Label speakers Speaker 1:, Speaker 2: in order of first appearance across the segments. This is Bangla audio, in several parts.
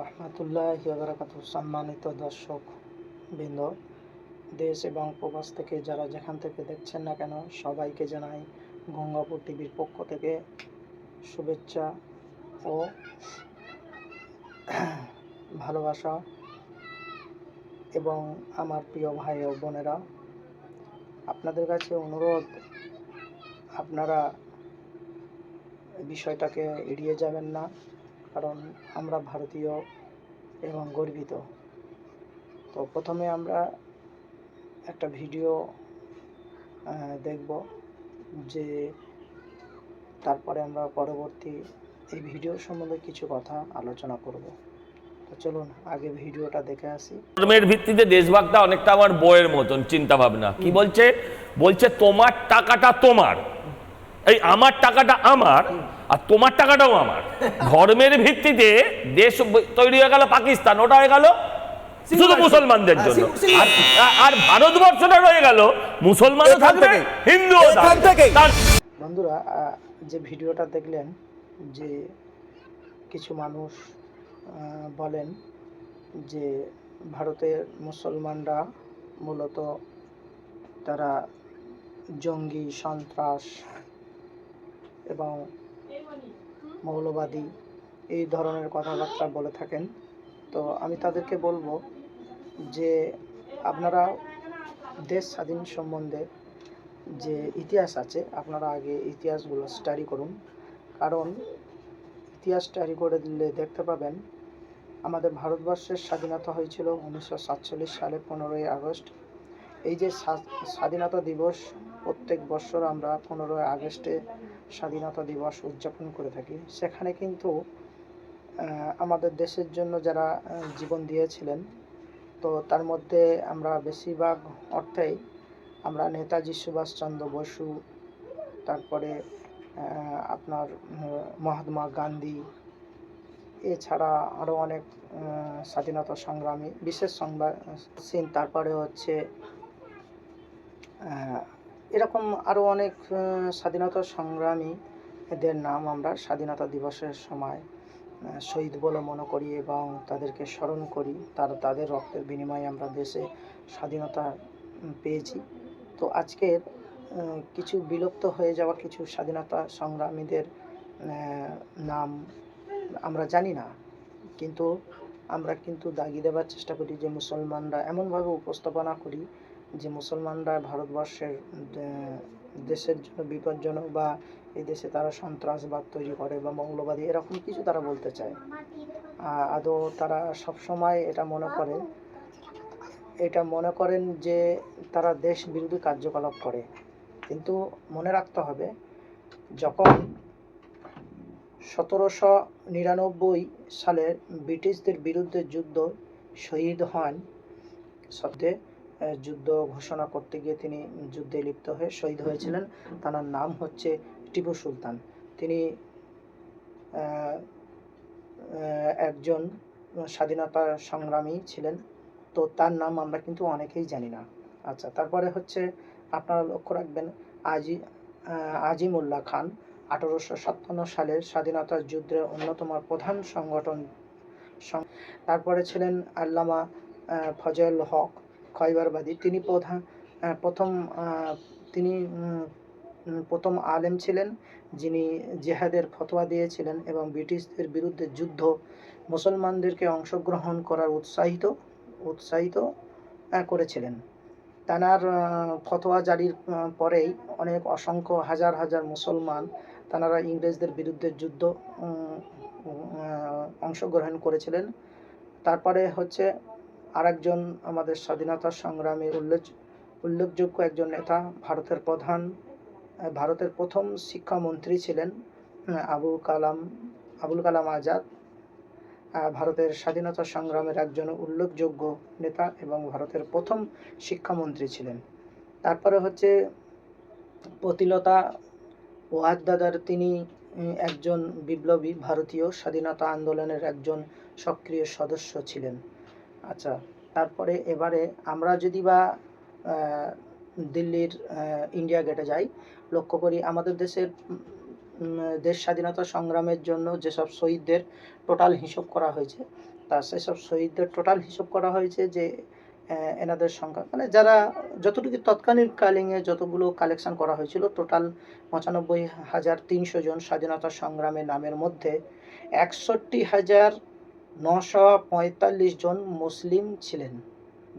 Speaker 1: রহমতুল্লাহ বারাকাতু সম্মানিত দর্শক বৃন্দ, দেশ এবং প্রবাস থেকে যারা যেখান থেকে দেখছেন না কেন, সবাইকে জানাই গঙ্গাপুর টিভির পক্ষ থেকে শুভেচ্ছা ও ভালোবাসা। এবং আমার প্রিয় ভাই ও বোনেরা, আপনাদের কাছে অনুরোধ, আপনারা বিষয়টাকে এড়িয়ে যাবেন না। কারণ আমরা ভারতীয় এবং গর্বিত। তো প্রথমে আমরা একটা ভিডিও দেখব যে তারপরে আমরা পরবর্তী এই ভিডিও সম্বন্ধে কিছু কথা আলোচনা করব। তো চলুন, আগে ভিডিওটা দেখে আসি।
Speaker 2: ধর্মের ভিত্তিতে দেশভাগটা অনেকটা আমার বইয়ের মতন চিন্তা ভাবনা কি বলছে? বলছে, তোমার টাকাটা তোমার। এই আমার টাকাটা আমার আর তোমার টাকাটাও আমার। ধর্মের ভিত্তিতে দেশ তৈরি হয়ে গেল পাকিস্তান ওটা হয়ে গেল শুধু মুসলমানদের
Speaker 3: হ্যাঁ,
Speaker 2: জন্য। আর আর ভারতবর্ষটা রয়ে গেল মুসলমানও থাকবে। তার-
Speaker 1: বন্ধুরা যে ভিডিওটা দেখলেন যে কিছু মানুষ বলেন যে ভারতের মুসলমানরা মূলত তারা জঙ্গি সন্ত্রাস এবং মৌলবাদী এই ধরনের কথাবার্তা বলে থাকেন। তো আমি তাদেরকে বলব যে আপনারা দেশ স্বাধীন সম্বন্ধে যে ইতিহাস আছে, আপনারা আগে ইতিহাসগুলো স্টাডি করুন। কারণ ইতিহাস স্টাডি করে দিলে দেখতে পাবেন, আমাদের ভারতবর্ষের স্বাধীনতা হয়েছিল উনিশশো সাতচল্লিশ সালে পনেরোই আগস্ট। এই যে স্বাধীনতা দিবস প্রত্যেক বছর আমরা পনেরোই আগস্টে স্বাধীনতা দিবস উদযাপন করে থাকি। সেখানে কিন্তু আমাদের দেশের জন্য যারা জীবন দিয়েছিলেন, তো তার মধ্যে আমরা বেশিরভাগ অর্থেই আমরা নেতাজি সুভাষচন্দ্র বসু, তারপরে আপনার মহাত্মা গান্ধী, এছাড়া আরও অনেক স্বাধীনতা সংগ্রামী, বিশেষ সংবাদ সিন তারপরে হচ্ছে এরকম আরও অনেক স্বাধীনতা সংগ্রামী এদের নাম আমরা স্বাধীনতা দিবসের সময় শহীদ বলে মনে করি এবং তাদেরকে স্মরণ করি। তার তাদের রক্তের বিনিময়ে আমরা দেশে স্বাধীনতা পেয়েছি। তো আজকের কিছু বিলুপ্ত হয়ে যাওয়া কিছু স্বাধীনতা সংগ্রামীদের নাম আমরা জানি না। কিন্তু আমরা কিন্তু দাগি দেওয়ার চেষ্টা করি যে মুসলমানরা এমনভাবে উপস্থাপনা করি যে মুসলমানরা ভারতবর্ষের দেশের জন্য বিপজ্জনক বা এই দেশে তারা সন্ত্রাসবাদ তৈরি করে বা মৌলবাদী এরকম কিছু তারা বলতে চায়। আদৌ তারা সবসময় এটা মনে করে? এটা মনে করেন যে তারা দেশ বিরোধী কার্যকলাপ করে। কিন্তু মনে রাখতে হবে যখন সতেরোশো নিরানব্বই সালে ব্রিটিশদের বিরুদ্ধে যুদ্ধ শহীদ হন আহ, যুদ্ধ ঘোষণা করতে গিয়ে তিনি যুদ্ধে লিপ্ত হয়ে শহীদ হয়েছিলেন। তার নাম হচ্ছে টিপু সুলতান। তিনি একজন স্বাধীনতা সংগ্রামী ছিলেন। তো তার নাম আমরা কিন্তু অনেকেই জানি না। আচ্ছা তারপরে হচ্ছে আপনারা লক্ষ্য রাখবেন, আজি আজিমুল্লাহ খান আঠারোশো সাতান্ন সালের স্বাধীনতা যুদ্ধের অন্যতম প্রধান সংগঠন তারপরে ছিলেন আল্লামা ফজল হক। খয়বারবাদী তিনি প্রধান প্রথম তিনি প্রথম আলেম ছিলেন, যিনি জেহাদের ফতোয়া দিয়েছিলেন এবং ব্রিটিশদের বিরুদ্ধে যুদ্ধ মুসলমানদেরকে অংশগ্রহণ করার উৎসাহিত উৎসাহিত করেছিলেন। তানার ফতোয়া জারির পরেই অনেক অসংখ্য হাজার হাজার মুসলমান তানারা ইংরেজদের বিরুদ্ধে যুদ্ধ অংশগ্রহণ করেছিলেন। তারপরে হচ্ছে আরেকজন আমাদের স্বাধীনতা সংগ্রামী উল্লেখ উল্লেখযোগ্য একজন নেতা, ভারতের প্রধান ভারতের প্রথম শিক্ষামন্ত্রী ছিলেন আবু কালাম আবুল কালাম আজাদ। ভারতের স্বাধীনতা সংগ্রামের একজন উল্লেখযোগ্য নেতা এবং ভারতের প্রথম শিক্ষামন্ত্রী ছিলেন। তারপরে হচ্ছে প্রতিলতা ওয়াদ্দাদার তিনি একজন বিপ্লবী ভারতীয় স্বাধীনতা আন্দোলনের একজন সক্রিয় সদস্য ছিলেন। আচ্ছা তারপরে এবারে আমরা যদি বা দিল্লির ইন্ডিয়া গেটে যাই, লক্ষ্য করি আমাদের দেশের দেশ স্বাধীনতা সংগ্রামের জন্য যেসব শহীদদের টোটাল হিসাব করা হয়েছে, তা সেসব শহীদদের টোটাল হিসাব করা হয়েছে যে এনাদের সংখ্যা মানে যারা যতটুকু তৎকালীন কালিংয়ে যতগুলো কালেকশন করা হয়েছিল টোটাল পঁচানব্বই হাজার তিনশো জন স্বাধীনতা সংগ্রামের নামের মধ্যে একষট্টি হাজার নশো পঁয়তাল্লিশ জন মুসলিম ছিলেন,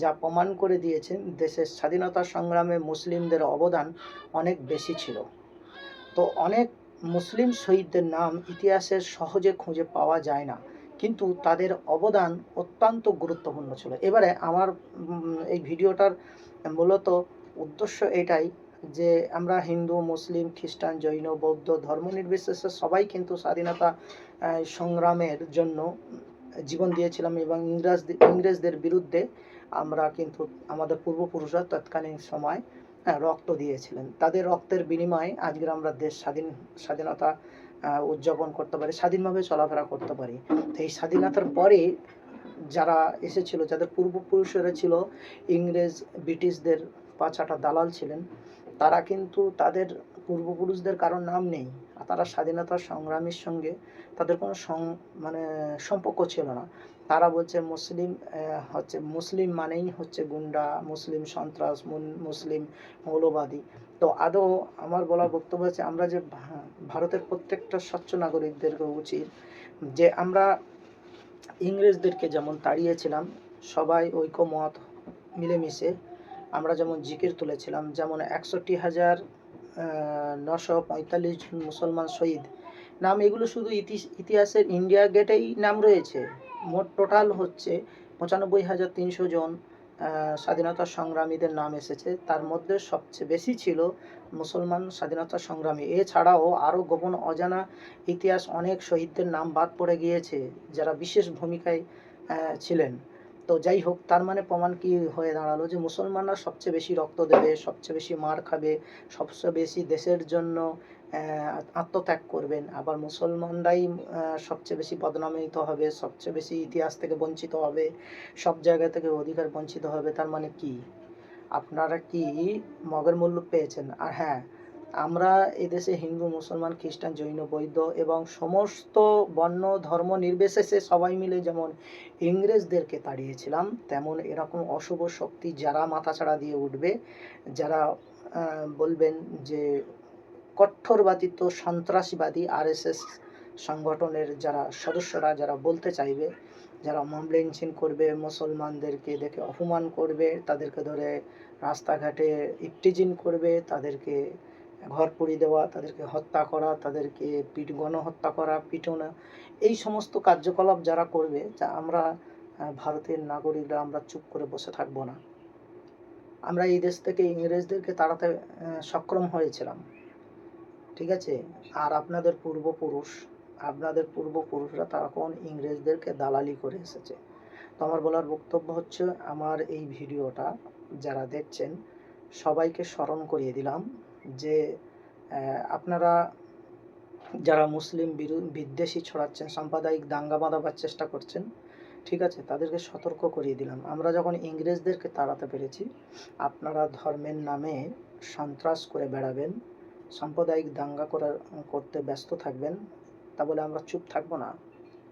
Speaker 1: যা প্রমাণ করে দিয়েছেন দেশের স্বাধীনতা সংগ্রামে মুসলিমদের অবদান অনেক বেশি ছিল। তো অনেক মুসলিম শহীদদের নাম ইতিহাসের সহজে খুঁজে পাওয়া যায় না, কিন্তু তাদের অবদান অত্যন্ত গুরুত্বপূর্ণ ছিল। এবারে আমার এই ভিডিওটার মূলত উদ্দেশ্য এটাই যে আমরা হিন্দু, মুসলিম, খ্রিস্টান, জৈন, বৌদ্ধ ধর্ম নির্বিশেষে সবাই কিন্তু স্বাধীনতা সংগ্রামের জন্য জীবন দিয়েছিলাম এবং ইংরেজ ইংরেজদের বিরুদ্ধে আমরা কিন্তু আমাদের পূর্বপুরুষরা তৎকালীন সময় রক্ত দিয়েছিলেন। তাদের রক্তের বিনিময়ে আজকের আমরা দেশ স্বাধীন স্বাধীনতা উদযাপন করতে পারি, স্বাধীনভাবে চলাফেরা করতে পারি। তো এই স্বাধীনতার পরে যারা এসেছিল, যাদের পূর্বপুরুষেরা ছিল, ইংরেজ, ব্রিটিশদের পাঁচাটা দালাল ছিলেন, তারা কিন্তু তাদের পূর্বপুরুষদের কারোর নাম নেই। তারা স্বাধীনতা সংগ্রামীর সঙ্গে তাদের কোনো মানে সম্পর্ক ছিল না। তারা বলছে মুসলিম হচ্ছে মুসলিম মানেই হচ্ছে গুন্ডা, মুসলিম সন্ত্রাস মুসলিম মৌলবাদী। তো আদৌ আমার বলার বক্তব্য হচ্ছে আমরা যে ভারতের প্রত্যেকটা স্বচ্ছ নাগরিকদেরকে উচিত যে আমরা ইংরেজদেরকে যেমন তাড়িয়েছিলাম, সবাই ঐকমত মিলেমিশে আমরা যেমন জিকির তুলেছিলাম, যেমন একষট্টি হাজার নশো পঁয়তাল্লিশ জন মুসলমান শহীদ। নাম এগুলো শুধু ইতি- ইতিহাসের ইন্ডিয়া গেটেই নাম রয়েছে। মোট টোটাল হচ্ছে পঁচানব্বই হাজার তিনশো জন স্বাধীনতা সংগ্রামীদের নাম এসেছে। তার মধ্যে সবচেয়ে বেশি ছিল মুসলমান স্বাধীনতা সংগ্রামী। এছাড়াও আরও গোপন অজানা ইতিহাস অনেক শহীদদের নাম বাদ পড়ে গিয়েছে, যারা বিশেষ ভূমিকায় ছিলেন। তো যাই হোক, তার মানে প্রমাণ কি হয়ে দাঁড়াল যে মুসলমানরা সবচেয়ে বেশি রক্ত দেবে, সবচেয়ে বেশি মার খাবে, সবচেয়ে বেশি দেশের জন্য আত্মত্যাগ করবেন। আবার মুসলমানরাই সবচেয়ে বেশি বদনামিত হবে, সবচেয়ে বেশি ইতিহাস থেকে বঞ্চিত হবে, সব জায়গা থেকে অধিকার বঞ্চিত হবে, তার মানে কি? আপনারা কি মগের মূল্য পেয়েছেন? আর হ্যাঁ আমরা এদেশে হিন্দু, মুসলমান, খ্রিস্টান, জৈন, বৌদ্ধ এবং সমস্ত বর্ণ ধর্ম নির্বিশেষে সবাই মিলে যেমন ইংরেজদেরকে তাড়িয়েছিলাম, তেমন এরকম অশুভ শক্তি যারা মাথাছাড়া দিয়ে উঠবে, যারা বলবেন যে কঠোরবাদী তো সন্ত্রাসবাদী আরএসএস সংগঠনের যারা সদস্যরা, যারা বলতে চাইবে, যারা মব করবে, মুসলমানদেরকে দেখে অপমান করবে, তাদেরকে ধরে রাস্তাঘাটে ইফটিজিং করবে, তাদেরকে ঘর পুড়িয়ে দেওয়া, তাদেরকে হত্যা করা, তাদেরকে পিট গণহত্যা করা, পিটনা, এই সমস্ত কার্যকলাপ যারা করবে, যা আমরা ভারতের নাগরিকরা আমরা চুপ করে বসে থাকব না। আমরা এই দেশ থেকে ইংরেজদেরকে তাড়াতে সক্ষম হয়েছিলাম। ঠিক আছে? আর আপনাদের পূর্বপুরুষ, আপনাদের পূর্বপুরুষরা তারা কোন ইংরেজদেরকে দালালি করে এসেছে? তো আমার বলার বক্তব্য হচ্ছে, আমার এই ভিডিওটা যারা দেখছেন, সবাইকে স্মরণ করিয়ে দিলাম। যে আপনারা যারা মুসলিম বিদ্বেষী ছড়াচ্ছেন, সাম্প্রদায়িক দাঙ্গা বাঁধাবার চেষ্টা করছেন, ঠিক আছে, তাদেরকে সতর্ক করিয়ে দিলাম। আমরা যখন ইংরেজদেরকে তাড়াতে পেরেছি, আপনারা ধর্মের নামে সন্ত্রাস করে বেড়াবেন, সাম্প্রদায়িক দাঙ্গা করার, করতে ব্যস্ত থাকবেন, তা বলে আমরা চুপ থাকব না।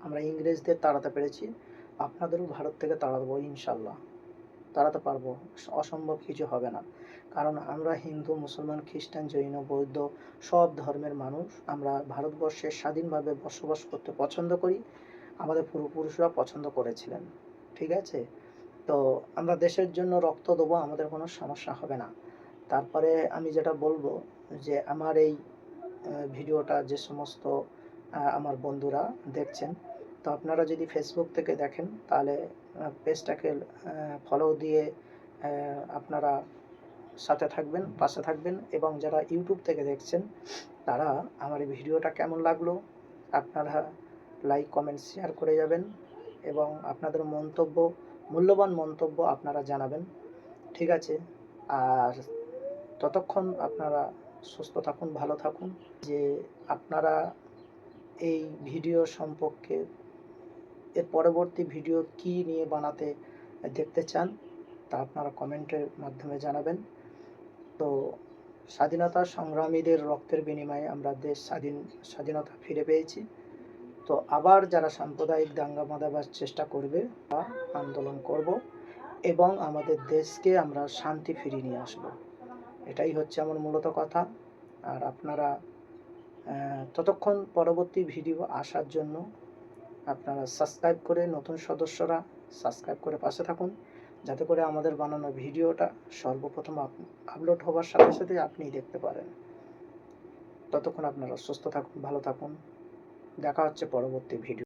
Speaker 1: আমরা ইংরেজদের তাড়াতে পেরেছি, আপনাদেরও ভারত থেকে তাড়াবো, ইনশাল্লাহ। তাড়াতে পারব, অসম্ভব কিছু হবে না। কারণ আমরা হিন্দু, মুসলমান, খ্রিস্টান, জৈন, বৌদ্ধ সব ধর্মের মানুষ। আমরা ভারতবর্ষে স্বাধীনভাবে বসবাস করতে পছন্দ করি। আমাদের পূর্বপুরুষরা পছন্দ করেছিলেন। ঠিক আছে? তো আমরা দেশের জন্য রক্ত দেবো, আমাদের কোনো সমস্যা হবে না। তারপরে আমি যেটা বলব যে আমার এই ভিডিওটা যে সমস্ত আমার বন্ধুরা দেখছেন, তো আপনারা যদি ফেসবুক থেকে দেখেন, তাহলে পেজটাকে ফলো দিয়ে আপনারা সাথে থাকবেন, পাশে থাকবেন এবং যারা ইউটিউব থেকে দেখছেন, তারা আমার এই ভিডিওটা কেমন লাগল আপনারা লাইক, কমেন্ট, শেয়ার করে যাবেন এবং আপনাদের মন্তব্য, মূল্যবান মন্তব্য আপনারা জানাবেন। ঠিক আছে, আর ততক্ষণ আপনারা সুস্থ থাকুন, ভালো থাকুন। যে আপনারা এই ভিডিও সম্পর্কে এর পরবর্তী ভিডিও কি নিয়ে বানাতে দেখতে চান তা আপনারা কমেন্টের মাধ্যমে জানাবেন। তো স্বাধীনতা সংগ্রামীদের রক্তের বিনিময়ে আমরা দেশ স্বাধীন, স্বাধীনতা ফিরে পেয়েছি। তো আবার যারা সাম্প্রদায়িক দাঙ্গা বাঁধাবার চেষ্টা করবে বা আন্দোলন করব এবং আমাদের দেশকে আমরা শান্তি ফিরিয়ে নিয়ে আসব। এটাই হচ্ছে আমার মূলত কথা। আর আপনারা ততক্ষণ পরবর্তী ভিডিও আসার জন্য আপনারা সাবস্ক্রাইব করে, নতুন সদস্যরা সাবস্ক্রাইব করে পাশে থাকুন। যাতে করে আমাদের বানানো ভিডিওটা সর্বপ্রথম আপলোড হওয়ার সাথে সাথে আপনি দেখতে পারেন। ততক্ষণ আপনারা সুস্থ থাকুন, ভালো থাকুন। দেখা হচ্ছে পরবর্তী ভিডিও